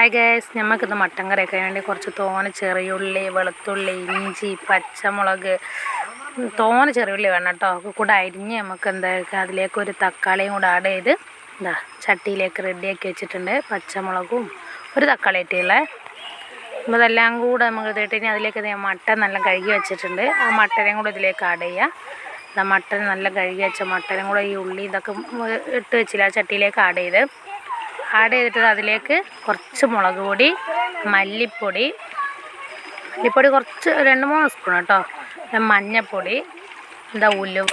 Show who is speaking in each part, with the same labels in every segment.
Speaker 1: Hi guys നമുക്കിന്ന് mutton കറിയൊക്കെ വേണ്ടി കുറച്ച് തോന ചെറിയുള്ളി വെളുത്തുള്ളി ഇഞ്ചി പച്ചമുളക് തോന ചെറിയുള്ളി വേണം കേട്ടോ. കൂടെ അരിഞ്ഞ് നമുക്ക് എന്താ അതിലേക്ക് ഒരു തക്കാളിയും കൂടെ ആഡ് ചെയ്ത് എന്താ ചട്ടിയിലേക്ക് റെഡിയാക്കി വെച്ചിട്ടുണ്ട്. പച്ചമുളകും ഒരു തക്കാളി ഇട്ടിയുള്ളേ അപ്പോൾ ഇതെല്ലാം കൂടെ നമുക്ക് ഇതിട്ട് ഇനി അതിലേക്ക് ഞാൻ മട്ടൻ നല്ല കഴുകി വെച്ചിട്ടുണ്ട്. ആ മട്ടനെയും കൂടെ ഇതിലേക്ക് ആഡ് ചെയ്യുക ഇതാ മട്ടൻ നല്ല കഴുകി വെച്ച മട്ടനും കൂടെ ഈ ഉള്ളി ഇതൊക്കെ ഇട്ട് വെച്ചില്ല ചട്ടിയിലേക്ക് ആഡ് ചെയ്ത്. ആഡ് ചെയ്തിട്ട് അതിലേക്ക് കുറച്ച് മുളക് പൊടി മല്ലിപ്പൊടി മല്ലിപ്പൊടി കുറച്ച് രണ്ട് മൂന്ന് സ്പൂൺ കേട്ടോ. മഞ്ഞൾപ്പൊടി എന്താ ഉലുവ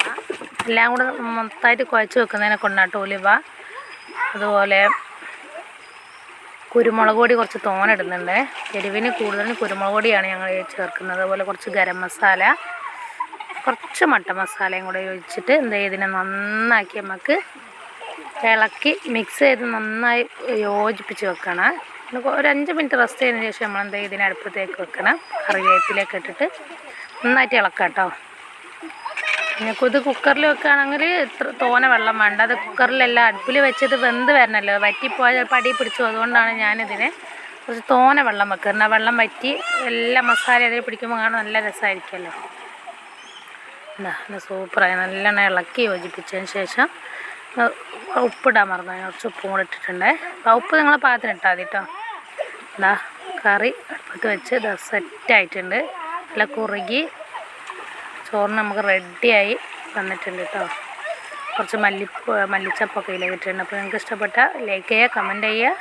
Speaker 1: എല്ലാം കൂടെ മൊത്തമായിട്ട് കുഴച്ച് വെക്കുന്നതിനെ കൊണ്ടാട്ടോ ഉലുവ. അതുപോലെ കുരുമുളക് പൊടി കുറച്ച് തോനിടുന്നുണ്ട് എരിവിന് കൂടുതലും കുരുമുളക് പൊടിയാണ് ഞങ്ങൾ ചേർക്കുന്നത്. അതുപോലെ കുറച്ച് ഗരം മസാല കുറച്ച് മട്ട മസാലയും കൂടെ ഒഴിച്ചിട്ട് എന്താ ഇതിനെ നന്നാക്കി നമുക്ക് ഇളക്കി മിക്സ് ചെയ്ത് നന്നായി യോജിപ്പിച്ച് വെക്കണം. ഒരു അഞ്ച് മിനിറ്റ് റെസ്റ്റ് ചെയ്തതിന് ശേഷം നമ്മൾ എന്താ ഇതിനെ അടുപ്പത്തേക്ക് വെക്കണം. കറിവേപ്പിലേക്ക് ഇട്ടിട്ട് നന്നായിട്ട് ഇളക്കാം കേട്ടോ നിങ്ങൾക്ക് ഇത് കുക്കറിൽ വെക്കുകയാണെങ്കിൽ ഇത്ര തോന വെള്ളം വേണ്ട. അത് കുക്കറിലല്ല അടുപ്പിൽ വെച്ചത് വെന്ത് വരണമല്ലോ വറ്റിപ്പോയാൽ പടി പിടിച്ചു. അതുകൊണ്ടാണ് ഞാനിതിനെ കുറച്ച് തോന വെള്ളം വെക്കുന്നത് വെള്ളം വറ്റി എല്ലാ മസാല അതിൽ പിടിക്കുമ്പോൾ കാണാൻ നല്ല രസമായിരിക്കുമല്ലോ എന്താ സൂപ്പറായി നല്ലോണം ഇളക്കി യോജിപ്പിച്ചതിന് ശേഷം ഉപ്പിടാൻ മറന്നു. കുറച്ച് ഉപ്പും കൂടെ ഇട്ടിട്ടുണ്ട്. ഉപ്പ് നിങ്ങളെ പാകത്തിന് ഇട്ടാൽ മതി കേട്ടോ എന്താ കറി അടുപ്പത്ത് വെച്ച് ഇതാ സെറ്റായിട്ടുണ്ട് നല്ല കുറുകി ചോറിന് നമുക്ക് റെഡിയായി വന്നിട്ടുണ്ട് കേട്ടോ കുറച്ച് മല്ലി മല്ലിച്ചപ്പൊക്കെ ഇതിലേക്ക് ഇട്ടിട്ടുണ്ട്. അപ്പോൾ നിങ്ങൾക്ക് ഇഷ്ടപ്പെട്ട ലൈക്ക് ചെയ്യുക കമന്റ് ചെയ്യുക.